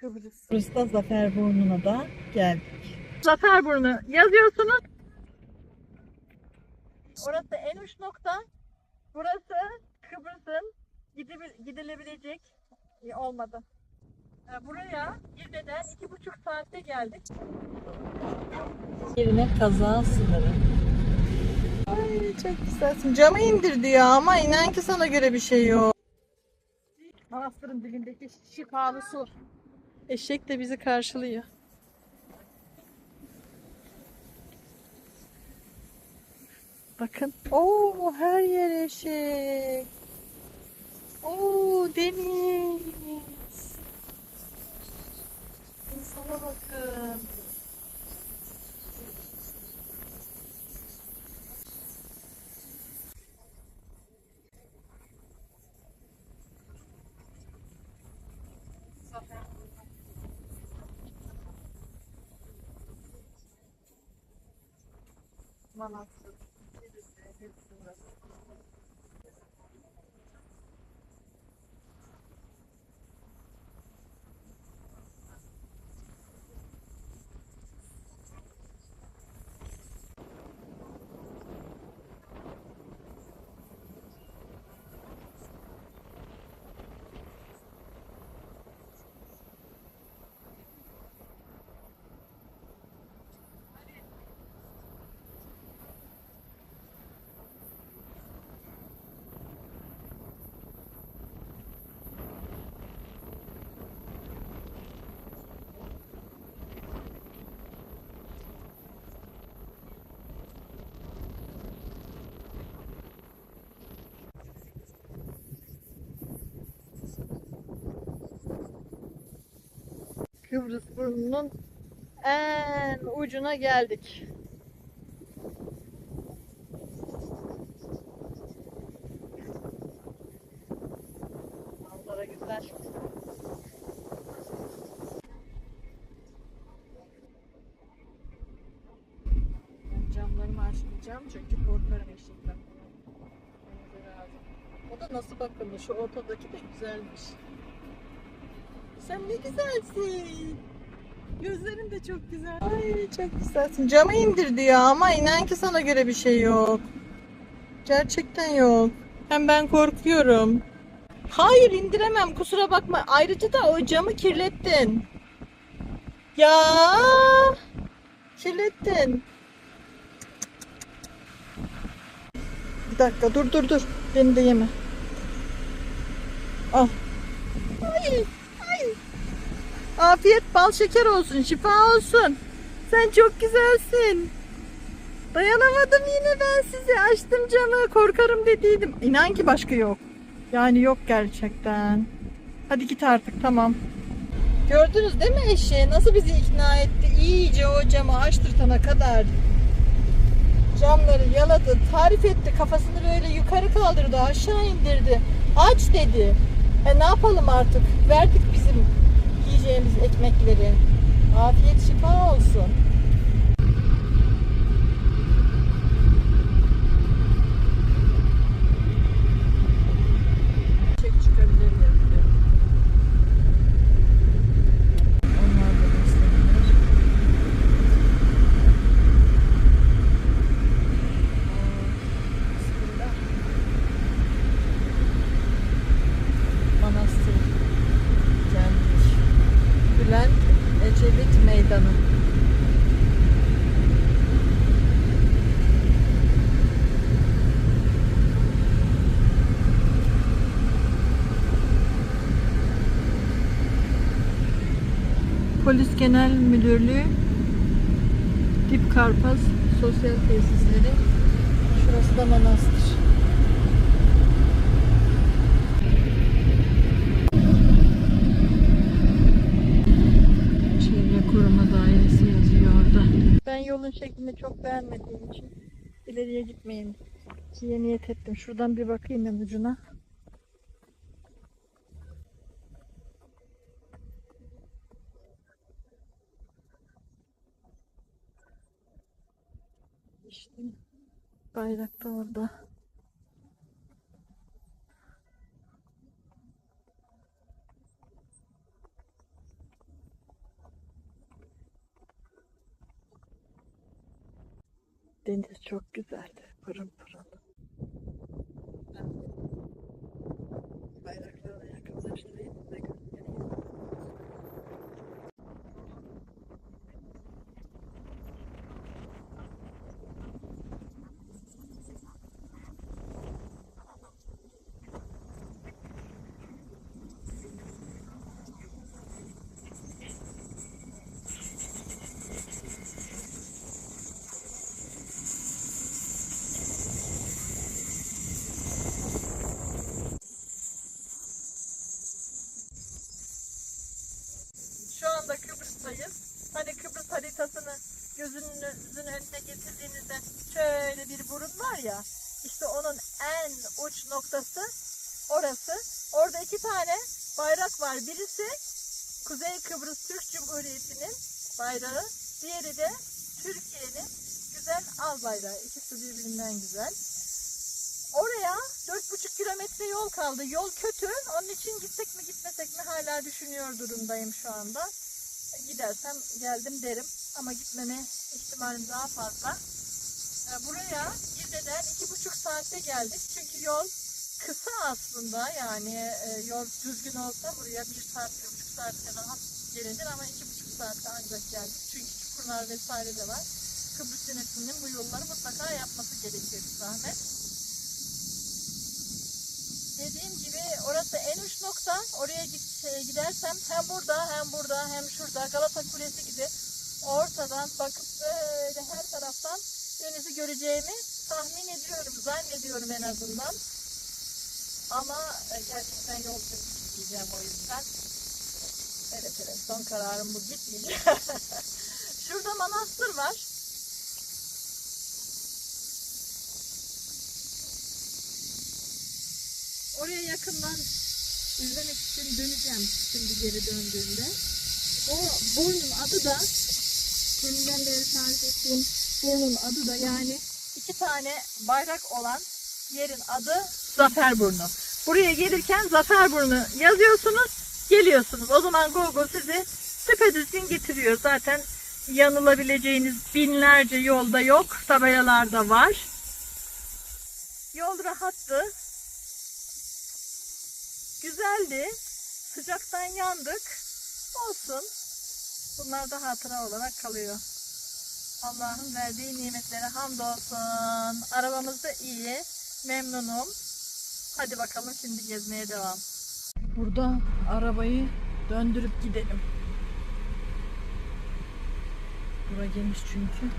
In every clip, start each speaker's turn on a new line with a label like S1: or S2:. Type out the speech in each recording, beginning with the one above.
S1: Kıbrıs. Kıbrıs'ta Zaferburnu'na da geldik.
S2: Zaferburnu yazıyorsunuz. Orası en uç nokta. Burası Kıbrıs'ın gidilebilecek olmadı. Buraya İzmir'den iki buçuk saatte geldik.
S1: Yerine kaza sınırı. Ay çok güzelsin. Camı indir diyor ama inan ki sana göre bir şey yok.
S2: Manastırın dibindeki şifalı su.
S1: Eşek de bizi karşılıyor. Bakın. Oo her yer eşek. Oo deniz. İnsana bakın. Manastır. Kıbrıs burnunun en ucuna geldik. Manzara güzel. Açmayacağım çünkü korkarım lazım. O da nasıl bakımlı? Şu ortadaki de güzelmiş. Sen ne güzelsin. Gözlerin de çok güzel. Ay çok güzelsin. Camı indir diyor ama inan ki sana göre bir şey yok. Gerçekten yok. Hem ben korkuyorum. Hayır indiremem kusura bakma. Ayrıca da o camı kirlettin. Ya kirlettin. Bir dakika dur dur dur. Beni de yeme. Al. Ay. Afiyet bal şeker olsun, şifa olsun. Sen çok güzelsin. Dayanamadım yine ben size. Açtım camı, korkarım dediydim. İnan ki başka yok. Yani yok gerçekten. Hadi git artık tamam. Gördünüz değil mi eşeği? Nasıl bizi ikna etti? İyice o camı açtırtana kadar. Camları yaladı, tarif etti. Kafasını böyle yukarı kaldırdı, aşağı indirdi. Aç dedi. E ne yapalım artık? Verdik bizim yiyeceğimiz ekmekleri. Afiyet şifa olsun. Polis Genel Müdürlüğü Dip Karpaz Sosyal Tesisleri Şurası da manastır. Çevre Koruma Dairesi yazıyor orada. Ben yolun şeklini çok beğenmediğim için ileriye gitmeyin diye niyet ettim. Şuradan bir bakayım en ucuna. işte bayrak da orada. Deniz çok güzeldi. Pırıl pırıl. Bayraklarla
S2: yakınlaştı. Güzel al bayrağı. İkisi birbirinden güzel. Oraya 4,5 kilometre yol kaldı. Yol kötü. Onun için gitsek mi gitmesek mi hala düşünüyor durumdayım şu anda. Gidersem geldim derim. Ama gitmeme ihtimalim daha fazla. Ee, Buraya Gize'den 2,5 saatte geldik. Çünkü yol kısa aslında. Yani e, yol düzgün olsa buraya 1 saat, 1,5 saatte rahat gelinir ama 2,5 saatte ancak geldik. Çünkü çukurlar vesaire de var. Kıbrıs yönetiminin bu yolları mutlaka yapması gerekiyor bir zahmet. Dediğim gibi orası en uç nokta. Oraya şey, gidersem hem burada hem burada hem şurada Galata Kulesi gibi ortadan bakıp böyle her taraftan denizi göreceğimi tahmin ediyorum, zannediyorum en azından. Ama e, gerçekten yol diyeceğim o yüzden. Evet evet son kararım bu gitmeyeceğim. Şurada manastır var. Oraya yakından izlemek için döneceğim şimdi geri döndüğümde. O burnun adı da deminden beri tarif ettiğim burnun adı da yani iki tane bayrak olan yerin adı Zaferburnu. Buraya gelirken Zaferburnu yazıyorsunuz, geliyorsunuz. O zaman Google sizi düzgün getiriyor. Zaten yanılabileceğiniz binlerce yolda yok. Tabelalarda var. Yol rahattı. Güzeldi. Sıcaktan yandık. Olsun. Bunlar da hatıra olarak kalıyor. Allah'ın verdiği nimetlere hamdolsun. Arabamız da iyi. Memnunum. Hadi bakalım şimdi gezmeye devam.
S1: Burada arabayı döndürüp gidelim. Bura geniş çünkü.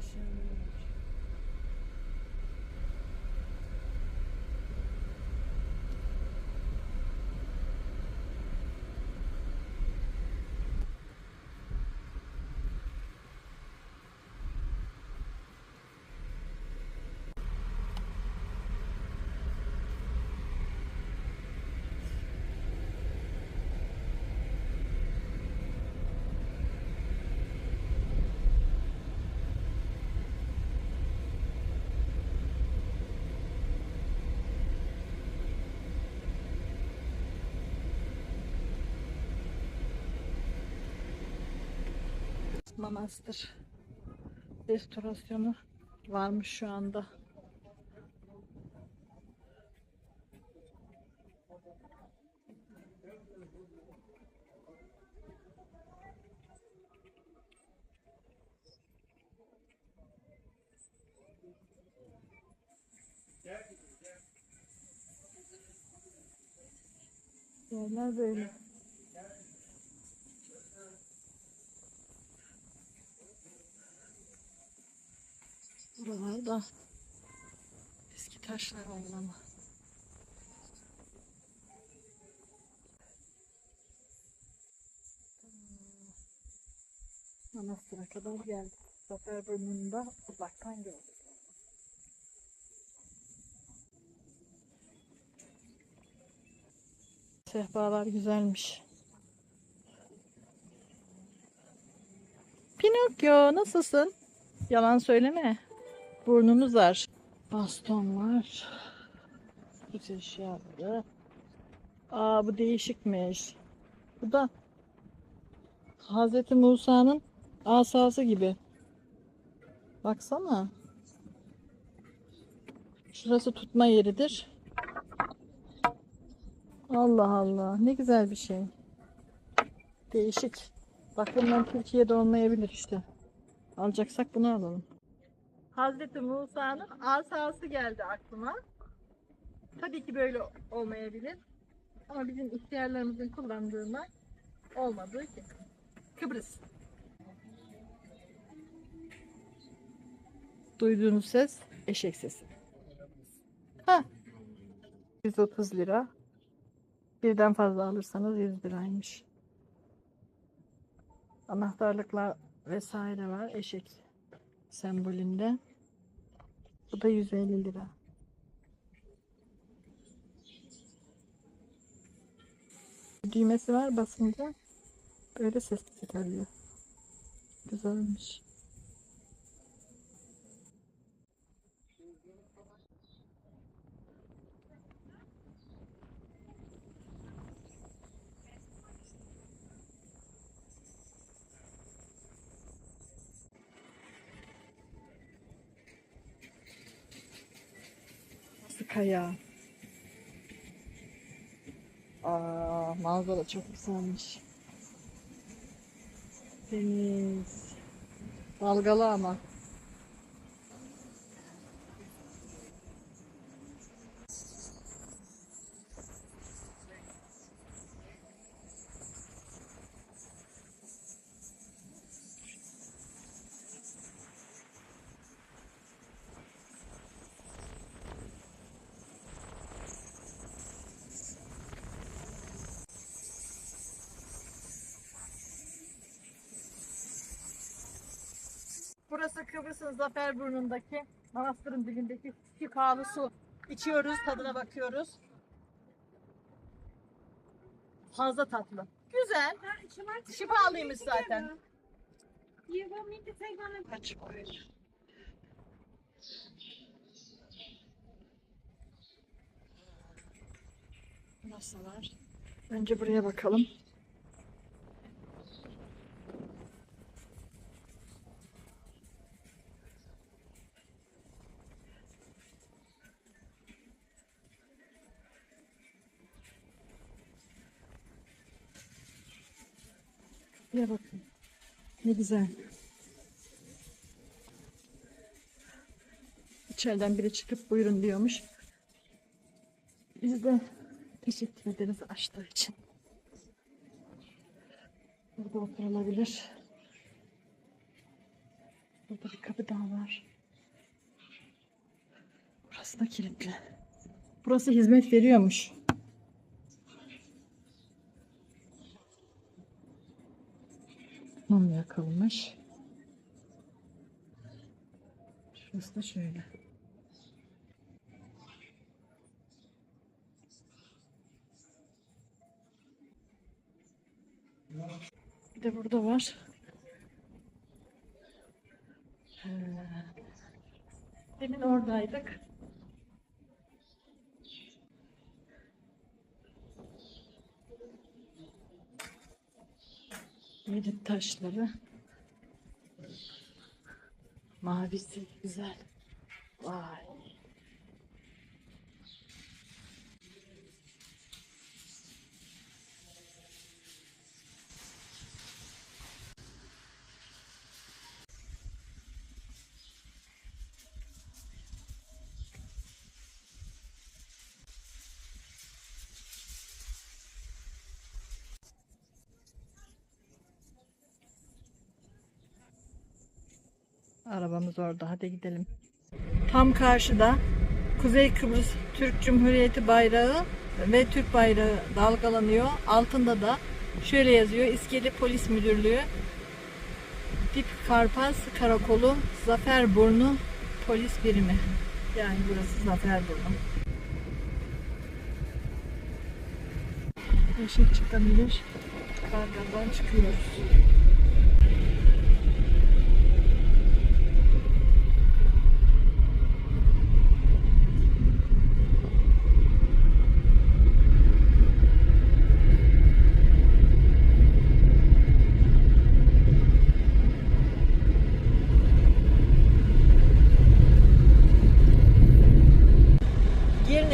S1: ocean. Manastır restorasyonu varmış şu anda. Yerler böyle. Buralarda eski taşlar var ama.
S2: Manastır'a kadar geldik. Zaferburnu'nda uzaktan gördük.
S1: Sehpalar güzelmiş. Pinokyo nasılsın? Yalan söyleme. Burnumuz var. Baston var. Süs eşyaları. Aa bu değişikmiş. Bu da Hazreti Musa'nın asası gibi. Baksana. Şurası tutma yeridir. Allah Allah. Ne güzel bir şey. Değişik. Bakımdan Türkiye'de olmayabilir işte. Alacaksak bunu alalım. Hazreti Musa'nın asası geldi aklıma. Tabii ki böyle olmayabilir. Ama bizim ihtiyarlarımızın kullandığından olmadığı ki. Kıbrıs. Duyduğunuz ses eşek sesi. Ha. 130 lira. Birden fazla alırsanız 100 liraymış. Anahtarlıklar vesaire var eşek sembolünde. Bu da 150 lira. Düğmesi var basınca böyle ses çıkarıyor. Güzelmiş. Nasıl kaya? Aa, manzara çok güzelmiş. Deniz. Dalgalı ama. Burası Kıbrıs'ın Zaferburnu'ndaki manastırın dibindeki şifalı su. İçiyoruz, tadına bakıyoruz. Fazla tatlı. Güzel. Şifalıymış zaten.
S3: You want me to take one of
S1: Kaç boyut? Nasıl var? Önce buraya bakalım. Buraya bakın. Ne güzel. İçeriden biri çıkıp buyurun diyormuş. Biz de teşekkür ederiz açtığı için. Burada oturulabilir. Burada bir kapı daha var. Burası da kilitli. Burası hizmet veriyormuş. Mum yakılmış. Şurası da şöyle. Bir de burada var. Ee, Demin oradaydık. Medit taşları. Mavisi güzel. Vay. Arabamız orada. Hadi gidelim. Tam karşıda Kuzey Kıbrıs Türk Cumhuriyeti bayrağı ve Türk bayrağı dalgalanıyor. Altında da şöyle yazıyor. İskele Polis Müdürlüğü Dip Karpaz Karakolu Zaferburnu Polis Birimi. Yani burası Zaferburnu. Işık çıkabilir. Kargadan çıkıyoruz.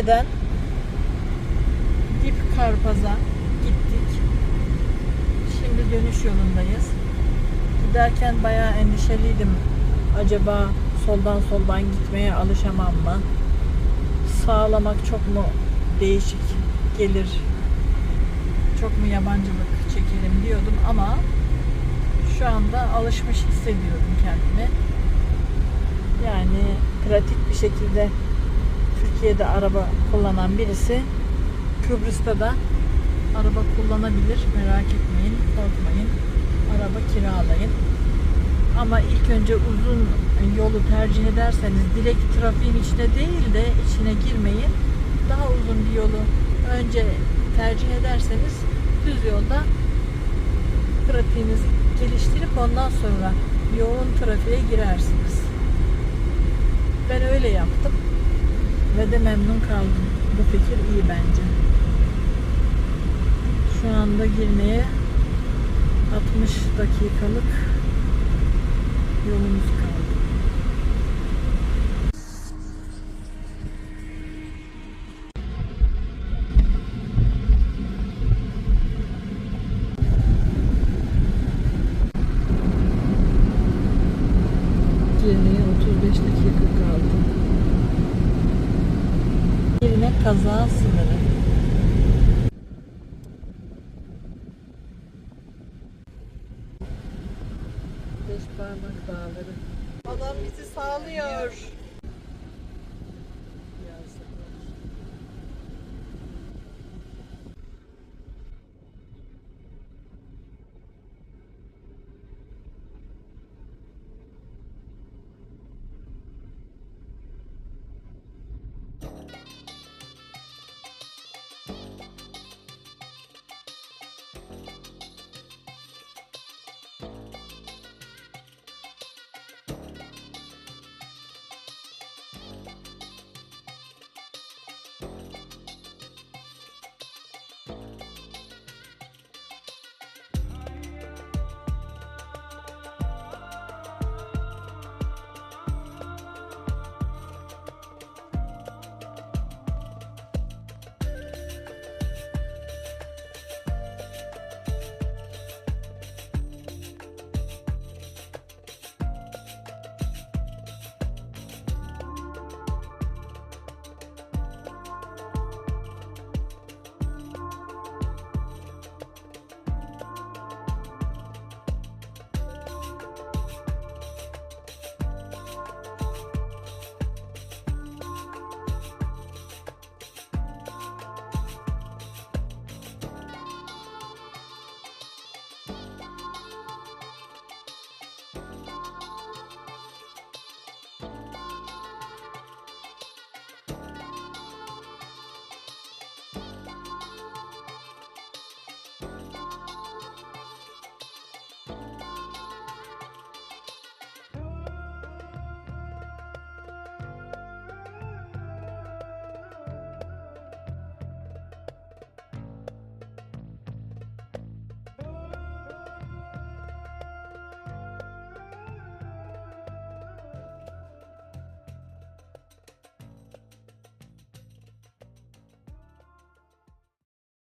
S1: Girne'den Dip Karpaz'a gittik. Şimdi dönüş yolundayız. Giderken bayağı endişeliydim. Acaba soldan soldan gitmeye alışamam mı? Sağlamak çok mu değişik gelir? Çok mu yabancılık çekerim diyordum ama şu anda alışmış hissediyorum kendimi. Yani pratik bir şekilde Türkiye'de araba kullanan birisi Kıbrıs'ta da araba kullanabilir. Merak etmeyin, korkmayın. Araba kiralayın. Ama ilk önce uzun yolu tercih ederseniz direkt trafiğin içine değil de içine girmeyin. Daha uzun bir yolu önce tercih ederseniz düz yolda pratiğinizi geliştirip ondan sonra yoğun trafiğe girersiniz. Ben öyle yaptım ve de memnun kaldım. Bu fikir iyi bence. Şu anda girmeye 60 dakikalık yolumuz kaldı. Kaza sınırı.